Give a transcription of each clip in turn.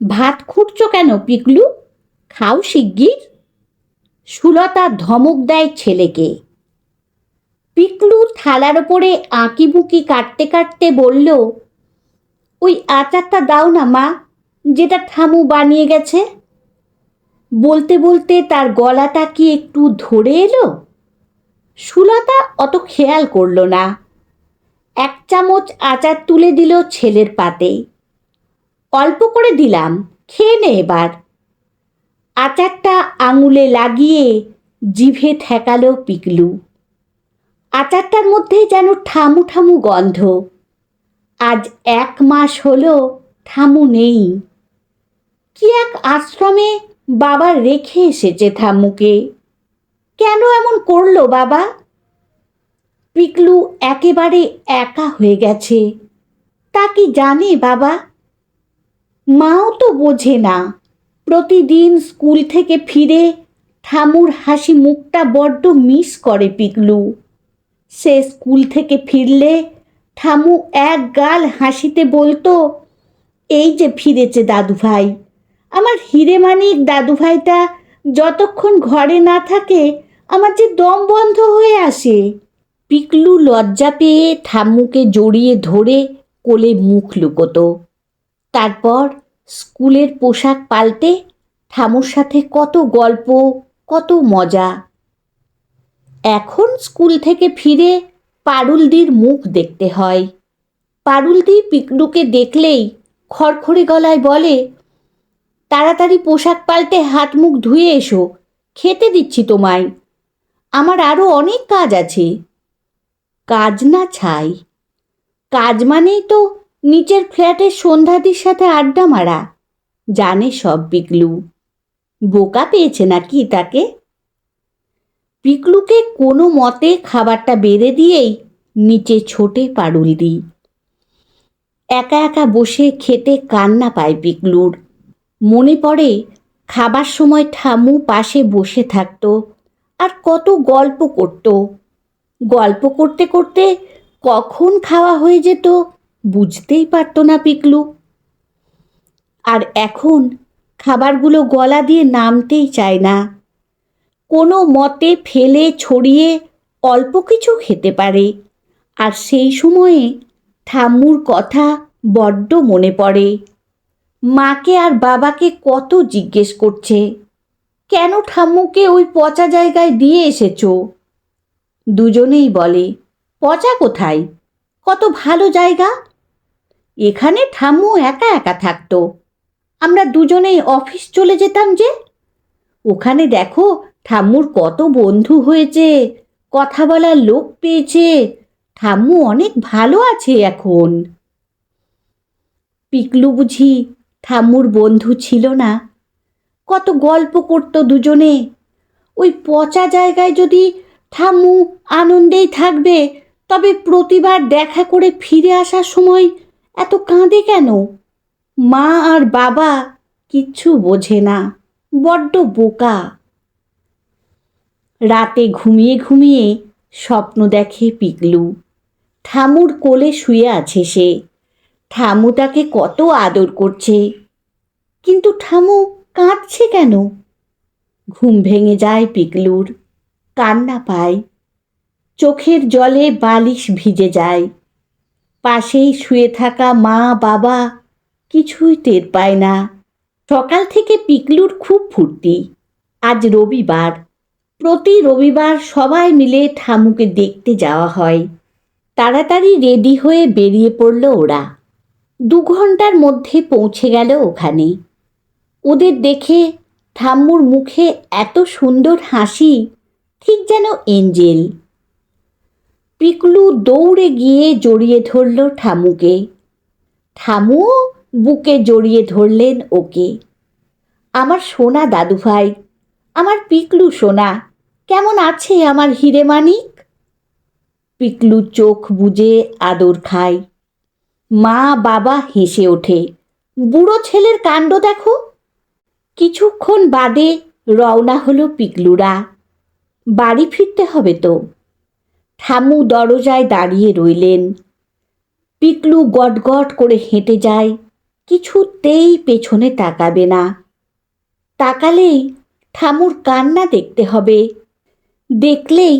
ভাত খুঁড়ছ কেন পিকলু? খাও শিগগির। সুলতা ধমক দেয় ছেলেকে। পিকলু থালার ওপরে আঁকি বুকি কাটতে কাটতে বলল, ওই আচারটা দাও না মা, যেটা ঠামু বানিয়ে গেছে। বলতে বলতে তার গলাটা কি একটু ধরে এলো? সুলতা অত খেয়াল করল না। এক চামচ আচার তুলে দিল ছেলের পাতে। অল্প করে দিলাম। খেয়ে নে এবার। আচারটা আঙুলে লাগিয়ে জিভে ঠেকালো পিকলু। আচারটার মধ্যে যেন ঠামু ঠামু গন্ধ। আজ এক মাস হলো ঠামু নেই। কি এক আশ্রমে বাবা রেখে এসেছে থামুকে কেন এমন করল বাবা? পিকলু একেবারে একা হয়ে গেছে। তা কি জানে বাবা? মাও তো বোঝে না। প্রতিদিন স্কুল থেকে ফিরে ঠামুর হাসি মুখটা বড্ড মিস করে পিকলু। সে স্কুল থেকে ফিরলে ঠামু এক গাল হাসিতে বলতো, এই যে ফিরেছে দাদু ভাই আমার হিরেমানিক দাদু ভাইটা যতক্ষণ ঘরে না থাকে, আমার যে দম বন্ধ হয়ে আসে। পিকলু লজ্জা পেয়ে ঠাম্মুকে জড়িয়ে ধরে কোলে মুখ লুকোতো। তারপর স্কুলের পোশাক পাল্টে ঠামুর সাথে কত গল্প, কত মজা। এখন স্কুল থেকে ফিরে পারুলদির মুখ দেখতে হয়। পারুলদি পিকলুকে দেখলেই খড়খড়ে গলায় বলে, তাড়াতাড়ি পোশাক পাল্টে হাত মুখ ধুয়ে এসো, খেতে দিচ্ছি তোমায়। আমার আরও অনেক কাজ আছে। কাজ না ছাই। কাজ মানেই তো নিচের ফ্ল্যাটের সন্ধ্যাদির সাথে আড্ডা মারা। জানে সব পিকলু বোকা পেয়েছে নাকি তাকে? পিকলুকে কোনো মতে খাবারটা বেড়ে দিয়েই নিচে ছোটে পারুল দি একা একা বসে খেতে কান্না পায় পিকলুর মনে পড়ে খাবার সময় ঠামু পাশে বসে থাকতো আর কত গল্প করত। গল্প করতে করতে কখন খাওয়া হয়ে যেত বুঝতেই পারতো না পিকলু। আর এখন খাবারগুলো গলা দিয়ে নামতেই চায় না। কোনো মতে ফেলে ছড়িয়ে অল্প কিছু খেতে পারে। আর সেই সময়ে ঠাম্মুর কথা বড্ড মনে পড়ে। মাকে আর বাবাকে কত জিজ্ঞেস করছে, কেন ঠাম্মুকে ওই পচা জায়গায় দিয়ে এসেছ? দুজনেই বলে, পচা কোথায়? কত ভালো জায়গা। এখানে ঠাম্মু একা একা থাকতো। আমরা দুজনেই অফিস চলে যেতাম যে। ওখানে দেখো ঠাম্মুর কত বন্ধু হয়েছে, কথা বলার লোক পেয়েছে, ঠাম্মু অনেক ভালো আছে এখন। পিকলু বুঝি ঠাম্মুর বন্ধু ছিল না। কত গল্প করতো দুজনে। ওই পচা জায়গায় যদি ঠাম্মু আনন্দেই থাকবে, তবে প্রতিবার দেখা করে ফিরে আসার সময় এত কাঁদে কেন? মা আর বাবা কিচ্ছু বোঝে না, বড্ড বোকা। রাতে ঘুমিয়ে ঘুমিয়ে স্বপ্ন দেখে পিকলু। ঠামুর কোলে শুয়ে আছে সে। ঠামু তাকে কত আদর করছে। কিন্তু ঠামু কাঁদছে কেন? ঘুম ভেঙে যায় পিকলুর, কান্না পায়। চোখের জলে বালিশ ভিজে যায়। পাশেই শুয়ে থাকা মা, বাবা কিছুই টের পায় না। সকাল থেকে পিকলুর খুব ফুর্তি। আজ রবিবার। প্রতি রবিবার সবাই মিলে ঠামুকে দেখতে যাওয়া হয়। তাড়াতাড়ি রেডি হয়ে বেরিয়ে পড়ল ওরা। দু ঘণ্টার মধ্যে পৌঁছে গেল ওখানে। ওদের দেখে ঠাম্মুর মুখে এত সুন্দর হাসি, ঠিক যেন এঞ্জেল। পিকলু দৌড়ে গিয়ে জড়িয়ে ধরল ঠামুকে। ঠামুও বুকে জড়িয়ে ধরলেন ওকে। আমার সোনা দাদু ভাই আমার পিকলু সোনা। কেমন আছে আমার হিরে মানিক? পিকলু চোখ বুজে আদর খায়। মা, বাবা, হেসে ওঠে। বুড়ো ছেলের কাণ্ড দেখো। কিছুক্ষণ বাদে রওনা হলো পিকলুরা। বাড়ি ফিরতে হবে তো। ঠামু দরজায় দাঁড়িয়ে রইলেন। পিকলু গটগট করে হেঁটে যায়, কিছুতেই পেছনে তাকাবে না। তাকালেই ঠামুর কান্না দেখতে হবে, দেখলেই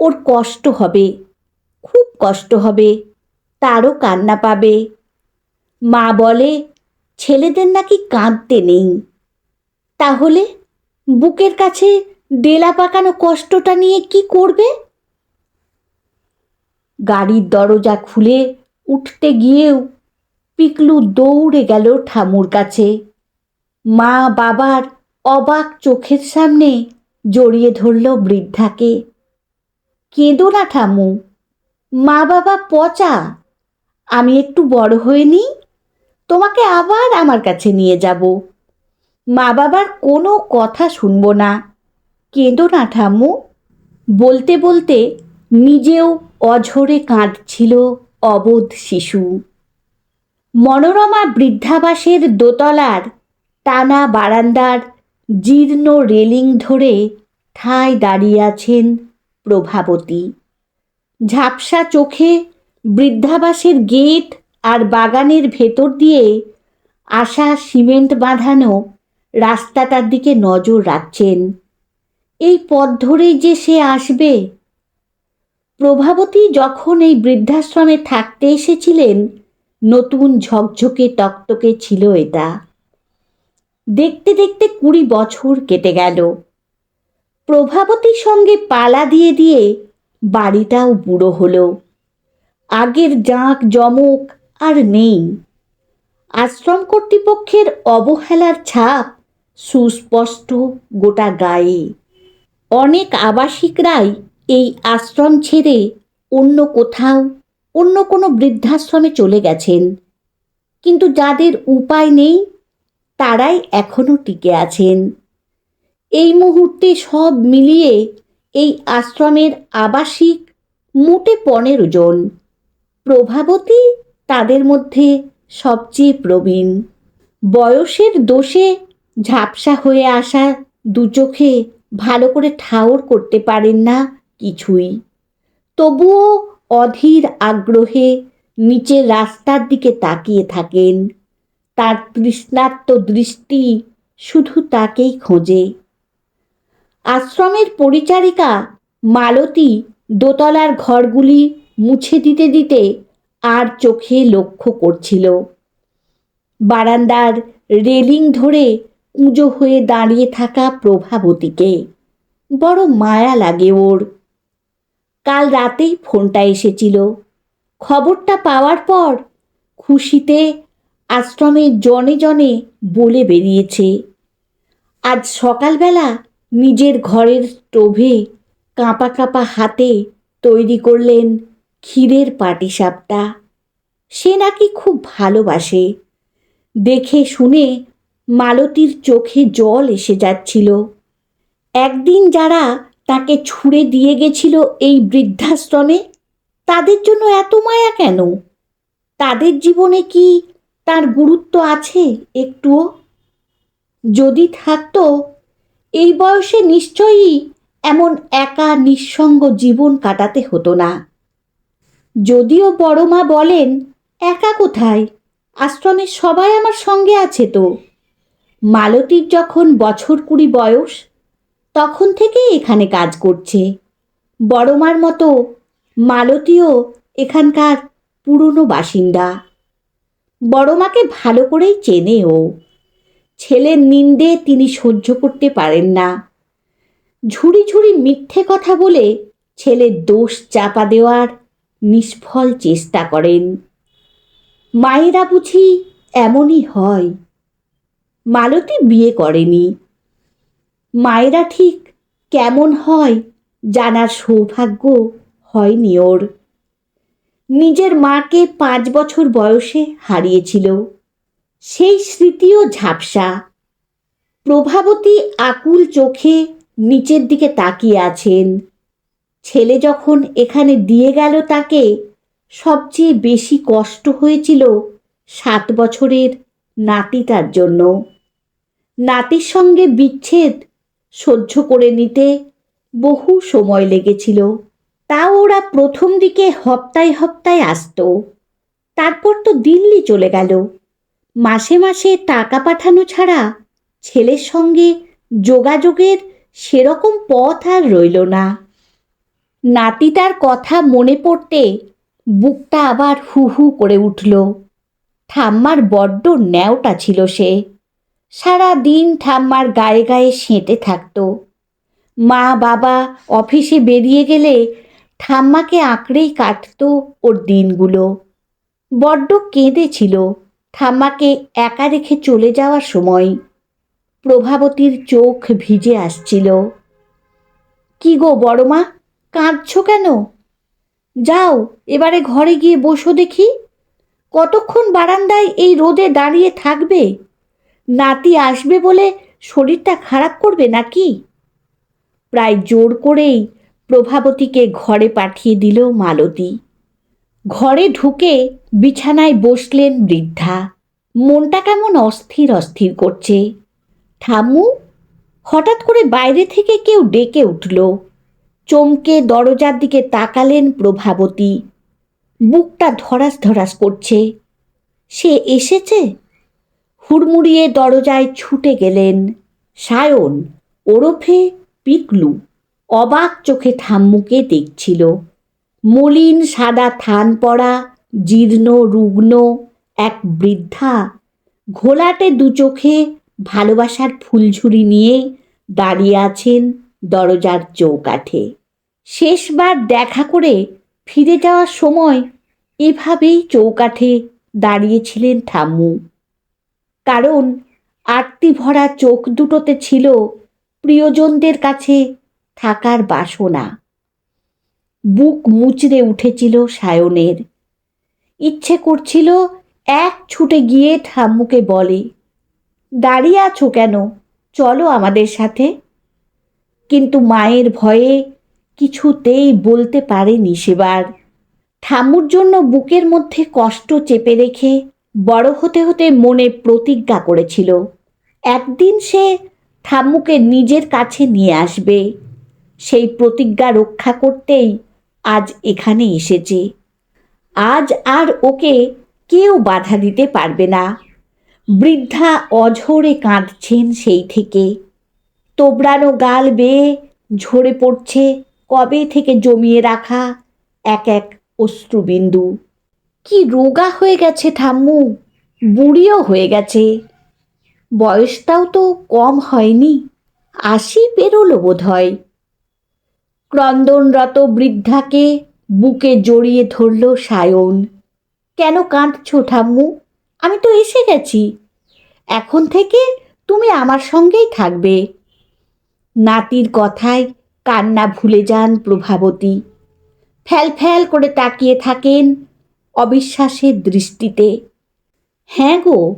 ওর কষ্ট হবে, খুব কষ্ট হবে, তারও কান্না পাবে। মা বলে, ছেলেদের নাকি কাঁদতে নেই। তাহলে বুকের কাছে ডেলা পাকানো কষ্টটা নিয়ে কি করবে? গাড়ির দরজা খুলে উঠতে গিয়েও পিকলু দৌড়ে গেল ঠামুর কাছে। মা বাবার অবাক চোখের সামনে জড়িয়ে ধরল বৃদ্ধাকে। কেঁদো না ঠামু, মা বাবা পচা। আমি একটু বড় হয়ে নিই, তোমাকে আবার আমার কাছে নিয়ে যাব। মা বাবার কোনো কথা শুনব না। কেঁদো না ঠাম্মু বলতে বলতে নিজেও অঝরে কাঁদছিল অবোধ শিশু। মনোরমা বৃদ্ধাবাসের দোতলার টানা বারান্দার জীর্ণ রেলিং ধরে ঠায় দাঁড়িয়ে আছেন প্রভাবতী। ঝাপসা চোখে বৃদ্ধাবাসের গেট আর বাগানের ভেতর দিয়ে আসা সিমেন্ট বাঁধানো রাস্তাটার দিকে নজর রাখছেন। এই পথ ধরেই যে সে আসবে প্রভাবতী যখন এই বৃদ্ধাশ্রমে থাকতে এসেছিলেন, নতুন ঝকঝকে টকটকে ছিল এটা। দেখতে দেখতে কুড়ি বছর কেটে গেল। প্রভাবতীর সঙ্গে পালা দিয়ে দিয়ে বাড়িটাও বুড়ো হলো। আগের জাঁক জমক আর নেই। আশ্রম কর্তৃপক্ষের অবহেলার ছাপ সুস্পষ্ট গোটা গায়ে। অনেক আবাসিকরাই এই আশ্রম ছেড়ে অন্য কোথাও, অন্য কোনো বৃদ্ধাশ্রমে চলে গেছেন। কিন্তু যাদের উপায় নেই, তারাই এখনও টিকে আছেন। এই মুহূর্তে সব মিলিয়ে এই আশ্রমের আবাসিক মোটে পনেরো জন। প্রভাবতী তাদের মধ্যে সবচেয়ে প্রবীণ। বয়সের দোষে ঝাপসা হয়ে আসা দু চোখে ভালো করে ঠাউর করতে পারেন না কিছুই। তবুও অধীর আগ্রহে নিচের রাস্তার দিকে তাকিয়ে থাকেন। তার তৃষ্ণাত্ম দৃষ্টি শুধু তাকেই খোঁজে। আশ্রমের পরিচারিকা মালতী দোতলার ঘরগুলি মুছে দিতে দিতে আর চোখে লক্ষ্য করছিল। বারান্দার রেলিং ধরে কুঁজো হয়ে দাঁড়িয়ে থাকা প্রভাবতীকে। বড় মায়া লাগে ওর। কাল রাতেই ফোনটা এসেছিল। খবরটা পাওয়ার পর খুশিতে আশ্রমের জনে জনে বলে বেরিয়েছে। আজ সকালবেলা নিজের ঘরের স্টোভে কাঁপা কাঁপা হাতে তৈরি করলেন ক্ষীরের পাটিসাপটা। সে নাকি খুব ভালোবাসে। দেখে শুনে মালতীর চোখে জল এসে যাচ্ছিল। একদিন যারা তাকে ছুঁড়ে দিয়ে গেছিল এই বৃদ্ধাশ্রমে? তাদের জন্য এত মায়া কেন? তাদের জীবনে কি তার গুরুত্ব আছে একটুও? যদি থাকত, এই বয়সে নিশ্চয়ই এমন একা নিঃসঙ্গ জীবন কাটাতে হতো না। যদিও বড় মা বলেন, একা কোথায়? আশ্রমের সবাই আমার সঙ্গে আছে তো। মালতীর যখন বছর কুড়ি বয়স তখন থেকেই এখানে কাজ করছে। বড়মার মতো মালতীও এখানকার পুরনো বাসিন্দা। বড়মাকে ভালো করেই চেনে ও। ছেলের নিন্দে তিনি সহ্য করতে পারেন না। ঝুড়ি ঝুড়ি মিথ্যে কথা বলে ছেলের দোষ চাপা দেওয়ার নিষ্ফল চেষ্টা করেন। মায়েরা বুঝি এমনই হয়। মালতী বিয়ে করেনি। মায়েরা ঠিক কেমন হয় জানার সৌভাগ্য হয়নি ওর। নিজের মাকে পাঁচ বছর বয়সে হারিয়েছিল। সেই স্মৃতিও ঝাপসা। প্রভাবতী আকুল চোখে নিচের দিকে তাকিয়ে আছেন। ছেলে যখন এখানে দিয়ে গেল তাকে, সবচেয়ে বেশি কষ্ট হয়েছিল সাত বছরের নাতিটার জন্য। নাতির সঙ্গে বিচ্ছেদ সহ্য করে নিতে বহু সময় লেগেছিল। তাও ওরা প্রথম দিকে হপ্তায় হপ্তায় আসতো। তারপর তো দিল্লি চলে গেল। মাসে মাসে টাকা পাঠানো ছাড়া ছেলের সঙ্গে যোগাযোগের সেরকম পথ আর রইল না। নাতিটার কথা মনে পড়তে বুকটা আবার হু হু করে উঠল। ঠাম্মার বড্ড ন্যাওটা ছিল সে। সারা দিন ঠাম্মার গায়ে গায়ে সেঁটে থাকতো। মা বাবা অফিসে বেরিয়ে গেলে ঠাম্মাকে আঁকড়েই কাটতো ওর দিনগুলো। বড্ড কেঁদেছিল ঠাম্মাকে একা রেখে চলে যাওয়ার সময়। প্রভাবতীর চোখ ভিজে আসছিল। কি গো বড় মা, কাঁদছ কেন? যাও, এবারে ঘরে গিয়ে বসো দেখি। কতক্ষণ বারান্দায় এই রোদে দাঁড়িয়ে থাকবে? নাতি আসবে বলে শরীরটা খারাপ করবে নাকি? প্রায় জোর করেই প্রভাবতীকে ঘরে পাঠিয়ে দিল মালতী। ঘরে ঢুকে বিছানায় বসলেন বৃদ্ধা। মনটা কেমন অস্থির অস্থির করছে। ঠাম্মু, হঠাৎ করে বাইরে থেকে কেউ ডেকে উঠল। চমকে দরজার দিকে তাকালেন প্রভাবতী। বুকটা ধরাস ধরাস করছে। সে এসেছে? হুড়মুড়িয়ে দরজায় ছুটে গেলেন সায়ন। ওরফে পিকলু অবাক চোখে ঠাম্মুকে দেখছিল। মলিন সাদা থান পড়া জীর্ণ, রুগ্ন এক বৃদ্ধা ঘোলাটে দু চোখে ভালোবাসার ফুলঝুরি নিয়ে দাঁড়িয়ে আছেন দরজার চৌকাঠে। শেষবার দেখা করে ফিরে যাওয়ার সময় এভাবেই চৌকাঠে দাঁড়িয়েছিলেন ঠাম্মু। কারণ আরতি ভরা চোখ দুটোতে ছিল প্রিয়জনদের কাছে থাকার বাসনা। বুক মুচড়ে উঠেছিল সায়নের। ইচ্ছে করছিল এক ছুটে গিয়ে ঠাম্মুকে বলে, দাঁড়িয়ে আছো কেন? চলো আমাদের সাথে। কিন্তু মায়ের ভয়ে কিছুতেই বলতে পারেনি সেবার। ঠাম্মুর জন্য বুকের মধ্যে কষ্ট চেপে রেখে বড় হতে হতে মনে প্রতিজ্ঞা করেছিল। একদিন সে ঠাম্মুকে নিজের কাছে নিয়ে আসবে। সেই প্রতিজ্ঞা রক্ষা করতেই আজ এখানে এসেছে। আজ আর ওকে কেউ বাধা দিতে পারবে না। বৃদ্ধা অঝরে কাঁদছেন সেই থেকে। তোবড়ানো গাল বেয়ে ঝরে পড়ছে কবে থেকে জমিয়ে রাখা এক এক অশ্রুবিন্দু। কি রোগা হয়ে গেছে ঠাম্মু? বুড়িও হয়ে গেছে। বয়সটাও তো কম হয়নি। আশি পেরোলো বোধ হয় ক্রন্দনরত বৃদ্ধাকে বুকে জড়িয়ে ধরল সায়ন। কেন কাঁদছো ঠাম্মু? আমি তো এসে গেছি। এখন থেকে তুমি আমার সঙ্গেই থাকবে। নাতির কথায় কান্না ভুলে যান প্রভাবতী। ফ্যাল ফ্যাল করে তাকিয়ে থাকেন অবিশ্বাসের দৃষ্টিতে হ্যাঁ গো,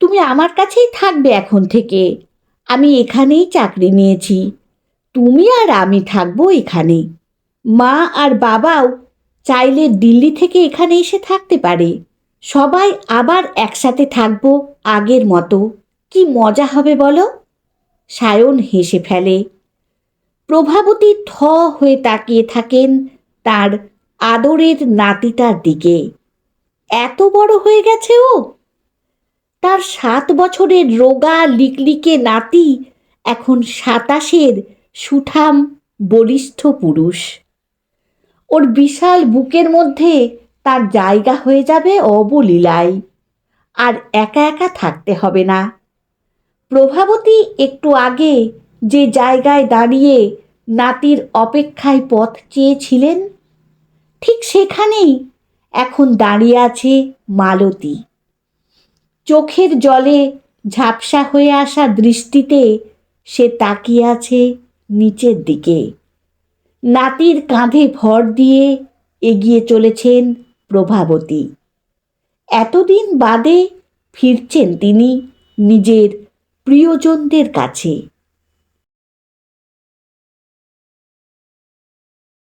তুমি আমার কাছেই থাকবে এখন থেকে। আমি এখানেই চাকরি নিয়েছি। তুমি আর আমি থাকব এখানে। মা আর বাবাও চাইলে দিল্লি থেকে এখানে এসে থাকতে পারে। সবাই আবার একসাথে থাকব আগের মতো। কি মজা হবে বলো? সায়ন হেসে ফেলে। প্রভাবতী থ হয়ে তাকিয়ে থাকেন তার আদরের নাতিটার দিকে। এত বড় হয়ে গেছে ও? তার সাত বছরের রোগা লিকলিকে নাতি এখন সাতাশের সুঠাম বলিষ্ঠ পুরুষ। ওর বিশাল বুকের মধ্যে তার জায়গা হয়ে যাবে অবলীলায়। আর একা একা থাকতে হবে না। প্রভাবতী একটু আগে যে জায়গায় দাঁড়িয়ে নাতির অপেক্ষায় পথ চেয়েছিলেন ঠিক সেখানেই এখন দাঁড়িয়ে আছে মালতী। চোখের জলে ঝাপসা হয়ে আসা দৃষ্টিতে সে তাকিয়ে আছে নিচের দিকে। নাতির কাঁধে ভর দিয়ে এগিয়ে চলেছেন প্রভাবতী। এতদিন বাদে ফিরছেন তিনি নিজের প্রিয়জনদের কাছে।